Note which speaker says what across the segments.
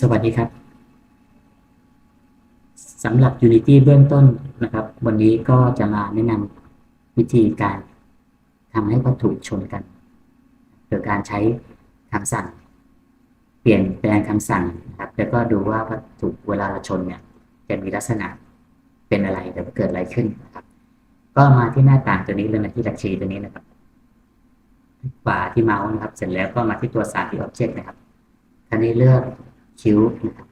Speaker 1: สวัสดีครับสำหรับ Unity เบื้องต้นนะครับ วันนี้ก็จะมาแนะนำวิธีการทำให้วัตถุชนกันโดยการใช้คำสั่ง เปลี่ยนแปลงคำสั่งนะครับ แล้วก็ดูว่าวัตถุเวลาเราชนเนี่ยจะมีลักษณะเป็นอะไรหรือเกิดอะไรขึ้นนะครับ ก็มาที่หน้าต่างตัวนี้เลยนะที่ดักชีตัวนี้นะครับขวาที่เมาส์นะครับ เสร็จแล้วก็มาที่ตัวสามที่ Object นะครับครานี้เลือก คิ้วนะครับ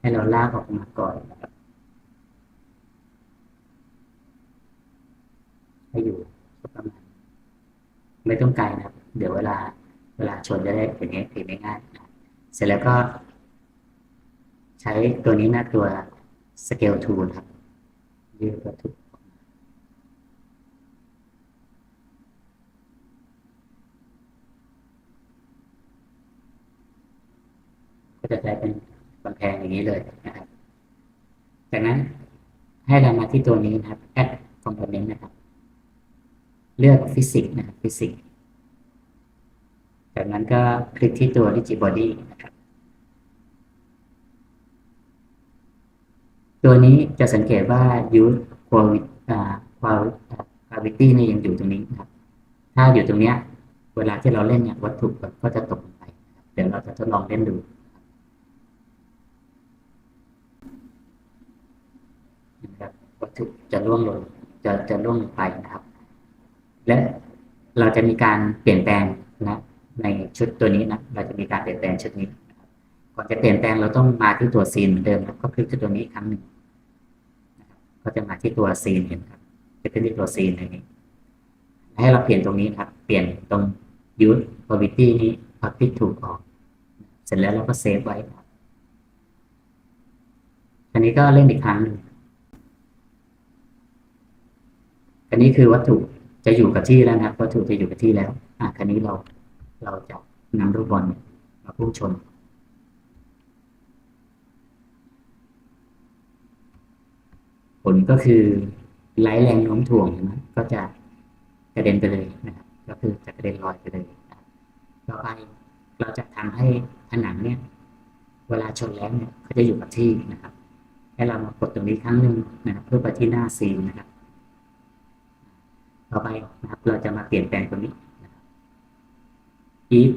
Speaker 1: ให้เราลากออกมาก่อนนะครับให้อยู่สักประมาณไม่ต้องไกลนะครับ เดี๋ยวเวลา เวลาชนจะได้อย่างเงี้ยเห็นง่ายๆเสร็จแล้วก็ ใช้ตัวนี้นะตัว scale tool ครับยืดวัตถุออ ก็จะได้เป็นกำแพงอย่างนี้เลยนะครับ จากนั้นให้เรามาที่ตัวนี้นะครับ add component นะครับ เลือก physics นะครับ physics จากนั้นก็คลิกที่ตัว rigid body นะครับตัวนี้จะสังเกตว่า use quality property นี่ยังอยู่ตรงนี้นะครับ ถ้าอยู่ตรงเนี้ย เวลาที่เราเล่นเนี่ยวัตถุก็จะตกลงไป เดี๋ยวเราจะทดลองเล่นดู นะครับวัตถุจะร่วงลงจะจะร่วงลงไปนะครับ และเราจะมีการเปลี่ยนแปลงนะในชุดตัวนี้นะเราจะมีการเปลี่ยนแปลงชุดนี้ก่อนจะเปลี่ยนแปลงเราต้องมาที่ตัวซีนเหมือนเดิมนะก็คลิกที่ตัวนี้ครั้งหนึ่งนะครับก็จะมาที่ตัวซีนเห็นครับ จะขึ้นที่ตัวซีนอย่างนี้ ให้เราเปลี่ยนตรงนี้ครับ เปลี่ยนตรง use property นี้พับพิกถูกออก เสร็จแล้วเราก็เซฟไว้ครับอันนี้ก็เล่นอีกครั้งหนึ่ง อันนี้คือวัตถุจะอยู่กับที่แล้วนะครับวัตถุจะอยู่กับที่แล้ว อะคันนี้เราเราจะนำลูกบอลมาพุ่งชนผลก็คือไร้แรงโน้มถ่วงนะก็จะกระเด็นไปเลยนะครับก็คือจะกระเด็นลอยไปเลยนะครับต่อไปเราจะทำให้ผนังเนี่ย เวลาชนแล้วเนี่ยเขาจะอยู่กับที่นะครับ ให้เรามากดตรงนี้ครั้งหนึ่งนะครับเพื่อไปที่หน้าซีนนะครับ ต่อไปนะครับ เราจะมาเปลี่ยนแปลงตรงนี้ if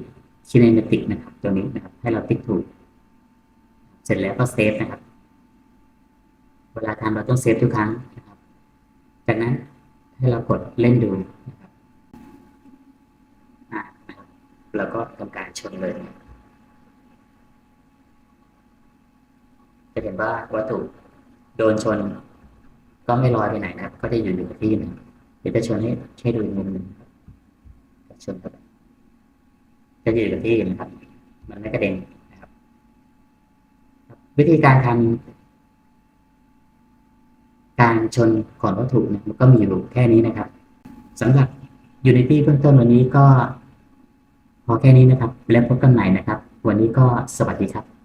Speaker 1: kinematic นะครับ ตัวนี้นะครับ ให้เราติ๊กถูก เสร็จแล้วก็เซฟนะครับ เวลาทำเราต้องเซฟทุกครั้งนะครับ จากนั้นให้เรากดเล่นดูนะครับอ่าแล้วก็ทำการชนเลย จะเห็นว่าวัตถุโดนชน ก็ไม่ลอยไปไหนนะครับ ก็จะอยู่อยู่ที่นึงี๋ยวจะชนให้ให้ดูมุมหนึ่งครับชนก็จะอยู่กับที่นะครับ มันไม่กระเด็นนะครับ วิธีการทำการชนก่อนวัตถุเนี่ยมันก็มีอยู่แค่นี้นะครับสำหรับ Unity เบื้องต้นวันนี้ก็ พอแค่นี้นะครับ แล้วพบกันใหม่นะครับ วันนี้ก็สวัสดีครับ